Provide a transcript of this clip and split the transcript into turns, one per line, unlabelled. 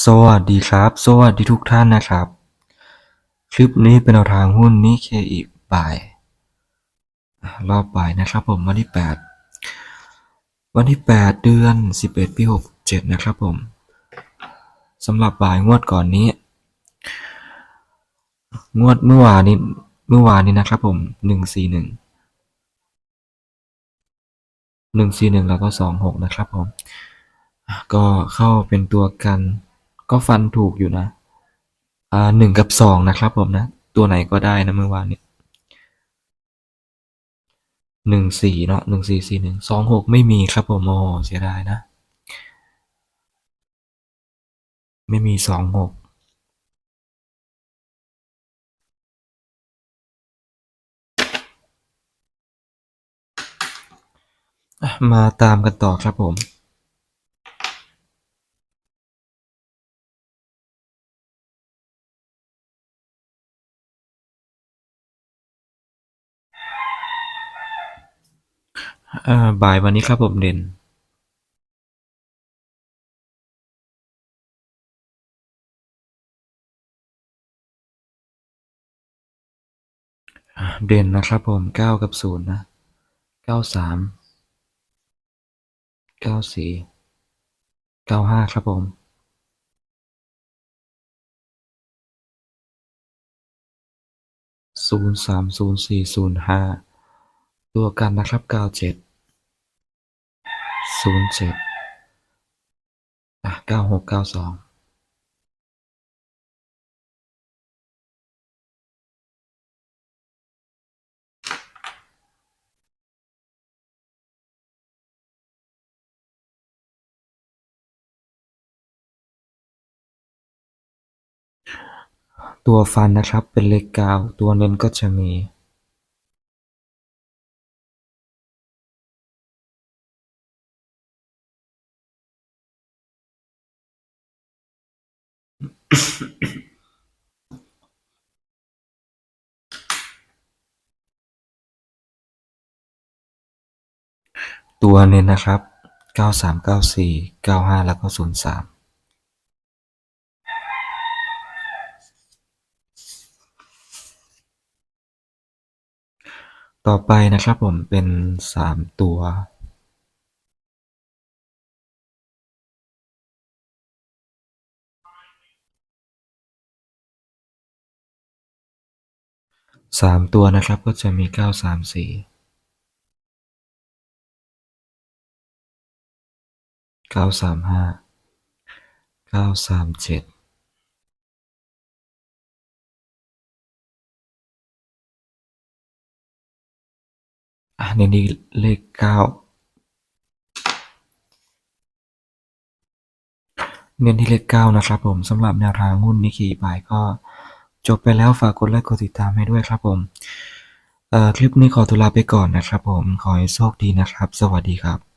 สวัสดีครับ สวัสดีทุกท่านนะครับ คลิปนี้เป็นแนวทางหุ้นนิเคอีบ่าย รอบบ่ายนะครับผมวันที่ 8 วันที่ 8 เดือน 11 ปี 67 นะครับผมสำหรับบ่ายงวดก่อนนี้ งวดเมื่อวานนี้เมื่อวานนี้นะครับผม 141 141 แล้วก็ 26 นะครับผมก็เข้าเป็นตัวกัน ก็ฟันถูกอยู่นะ อ่าหนึ่งกับสองนะครับผมนะ ตัวไหนก็ได้นะเมื่อวานเนี่ยหนึ่งสี่เนาะหนึ่งสี่สี่หนึ่งสองหกไม่มีครับผมโอ้เสียดายนะ ไม่มีสองหกมาตามกันต่อครับผม บ่ายวันนี้ครับผมเด่นเด่นนะครับผมเก้ากับศูนย์นะเก้าสามเก้าสี่เก้าห้าครับผมศูนย์สามศูนย์สี่ศูนย์ห้า ตัวกันนะครับเก้าเจ็ดศูนย์เจ็ดอะเก้าหกเก้าสองตัวฟันนะครับเป็นเลขเก้าตัวเน้นก็จะมี ตัวเน้นนะครับเก้าสามเก้าสี่เก้าห้าแล้วก็ศูนย์สามต่อไปนะครับผมเป็นสามตัว สามตัวนะครับก็จะมีเก้าสามสี่เก้าสามห้าเก้าสามเจ็ดอะในนี้เลขเก้าเน้นที่เลขเก้านะครับผมสำหรับแนวทางหุ้นนิกิบายก็ จบไปแล้วฝากกดไลค์กดติดตามให้ด้วยครับผมคลิปนี้ขอตัวลาไปก่อนนะครับผม ขอให้โชคดีนะครับ สวัสดีครับ